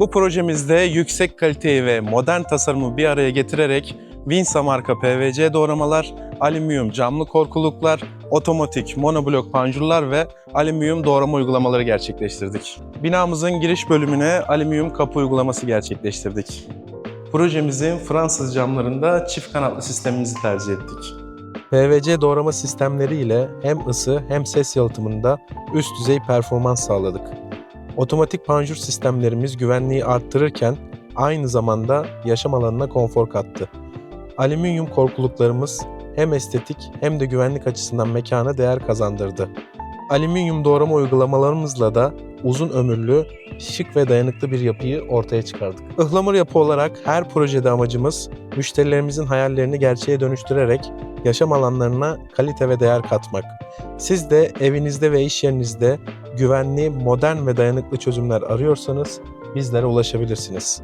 Bu projemizde yüksek kaliteyi ve modern tasarımı bir araya getirerek Winsa marka PVC doğramalar, alüminyum camlı korkuluklar, otomatik monoblok panjurlar ve alüminyum doğrama uygulamaları gerçekleştirdik. Binamızın giriş bölümüne alüminyum kapı uygulaması gerçekleştirdik. Projemizin Fransız camlarında çift kanatlı sistemimizi tercih ettik. PVC doğrama sistemleri ile hem ısı hem ses yalıtımında üst düzey performans sağladık. Otomatik panjur sistemlerimiz güvenliği arttırırken aynı zamanda yaşam alanına konfor kattı. Alüminyum korkuluklarımız hem estetik hem de güvenlik açısından mekana değer kazandırdı. Alüminyum doğrama uygulamalarımızla da uzun ömürlü, şık ve dayanıklı bir yapıyı ortaya çıkardık. Ihlamur yapı olarak her projede amacımız müşterilerimizin hayallerini gerçeğe dönüştürerek yaşam alanlarına kalite ve değer katmak. Siz de evinizde ve iş yerinizde güvenli, modern ve dayanıklı çözümler arıyorsanız bizlere ulaşabilirsiniz.